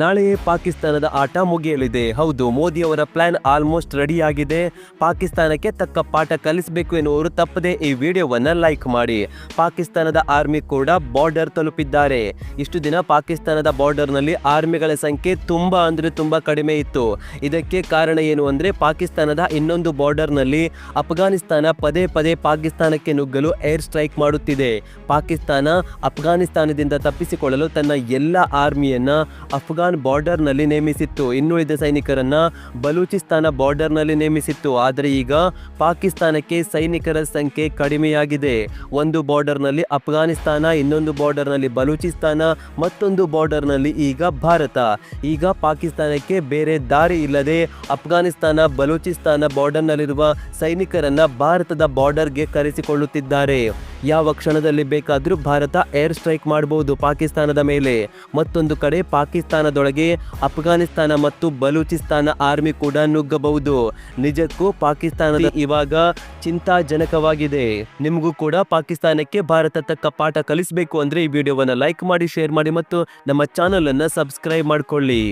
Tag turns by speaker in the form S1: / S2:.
S1: ನಾಳೆಯೇ ಪಾಕಿಸ್ತಾನದ ಆಟ ಮುಗಿಯಲಿದೆ. ಹೌದು ಮೋದಿ ಅವರ ಪ್ಲಾನ್ ಆಲ್ಮೋಸ್ಟ್ ರೆಡಿ ಆಗಿದೆ ಪಾಕಿಸ್ತಾನಕ್ಕೆ ತಕ್ಕ ಪಾಠ ಕಲಿಸಬೇಕು ಎನ್ನುವರು ತಪ್ಪದೆ ಈ ವಿಡಿಯೋವನ್ನು ಲೈಕ್ ಮಾಡಿ. ಪಾಕಿಸ್ತಾನದ ಆರ್ಮಿ ಕೂಡ ಬಾರ್ಡರ್ ತಲುಪಿದ್ದಾರೆ. ಇಷ್ಟು ದಿನ ಪಾಕಿಸ್ತಾನದ ಬಾರ್ಡರ್ನಲ್ಲಿ ಆರ್ಮಿಗಳ ಸಂಖ್ಯೆ ತುಂಬಾ ಅಂದರೆ ತುಂಬಾ ಕಡಿಮೆ ಇತ್ತು. ಇದಕ್ಕೆ ಕಾರಣ ಏನು ಅಂದ್ರೆ ಪಾಕಿಸ್ತಾನದ ಇನ್ನೊಂದು ಬಾರ್ಡರ್ನಲ್ಲಿ ಅಫ್ಘಾನಿಸ್ತಾನ ಪದೇ ಪದೇ ಪಾಕಿಸ್ತಾನಕ್ಕೆ ನುಗ್ಗಲು ಏರ್ ಸ್ಟ್ರೈಕ್ ಮಾಡುತ್ತಿದೆ. ಪಾಕಿಸ್ತಾನ ಅಫ್ಘಾನಿಸ್ತಾನದಿಂದ ತಪ್ಪಿಸಿಕೊಳ್ಳಲು ತನ್ನ ಎಲ್ಲ ಆರ್ಮಿಯನ್ನ ಅಫ್ಘಾನ್ ಬಾರ್ಡರ್ನಲ್ಲಿ ನೇಮಿಸಿತ್ತು. ಇನ್ನುಳಿದ ಸೈನಿಕರನ್ನ ಬಲೂಚಿಸ್ತಾನ ಬಾರ್ಡರ್ನಲ್ಲಿ ನೇಮಿಸಿತ್ತು. ಆದರೆ ಈಗ ಪಾಕಿಸ್ತಾನಕ್ಕೆ ಸೈನಿಕರ ಸಂಖ್ಯೆ ಕಡಿಮೆಯಾಗಿದೆ. ಒಂದು ಬಾರ್ಡರ್ನಲ್ಲಿ ಅಫ್ಘಾನಿಸ್ತಾನ, ಇನ್ನೊಂದು ಬಾರ್ಡರ್ನಲ್ಲಿ ಬಲೂಚಿಸ್ತಾನ, ಮತ್ತೊಂದು ಬಾರ್ಡರ್ನಲ್ಲಿ ಈಗ ಭಾರತ. ಈಗ ಪಾಕಿಸ್ತಾನಕ್ಕೆ ಬೇರೆ ದಾರಿ ಇಲ್ಲದೆ ಅಫ್ಘಾನಿಸ್ತಾನ, ಬಲೂಚಿಸ್ತಾನ ಬಾರ್ಡರ್ನಲ್ಲಿರುವ ಸೈನಿಕರನ್ನ ಭಾರತದ ಬಾರ್ಡರ್ಗೆ ಕರೆಸಿಕೊಳ್ಳುತ್ತಿದ್ದಾರೆ. ಯಾವ ಕ್ಷಣದಲ್ಲಿ ಬೇಕಾದರೂ ಭಾರತ ಏರ್ ಸ್ಟ್ರೈಕ್ ಮಾಡಬಹುದು ಪಾಕಿಸ್ತಾನದ ಮೇಲೆ. ಮತ್ತೊಂದು ಕಡೆ ಪಾಕಿಸ್ತಾನದೊಳಗೆ ಅಫ್ಘಾನಿಸ್ತಾನ ಮತ್ತು ಬಲೂಚಿಸ್ತಾನ ಆರ್ಮಿ ಕೂಡ ನುಗ್ಗಬಹುದು. ನಿಜಕ್ಕೂ ಪಾಕಿಸ್ತಾನದ ಇವಾಗ ಚಿಂತಾಜನಕವಾಗಿದೆ. ನಿಮಗೂ ಕೂಡ ಪಾಕಿಸ್ತಾನಕ್ಕೆ ಭಾರತ ತಕ್ಕ ಪಾಠ ಕಲಿಸಬೇಕು ಅಂದ್ರೆ ಈ ವಿಡಿಯೋವನ್ನು ಲೈಕ್ ಮಾಡಿ ಶೇರ್ ಮಾಡಿ ಮತ್ತು ನಮ್ಮ ಚಾನಲ್ ಅನ್ನ ಸಬ್ಸ್ಕ್ರೈಬ್ ಮಾಡ್ಕೊಳ್ಳಿ.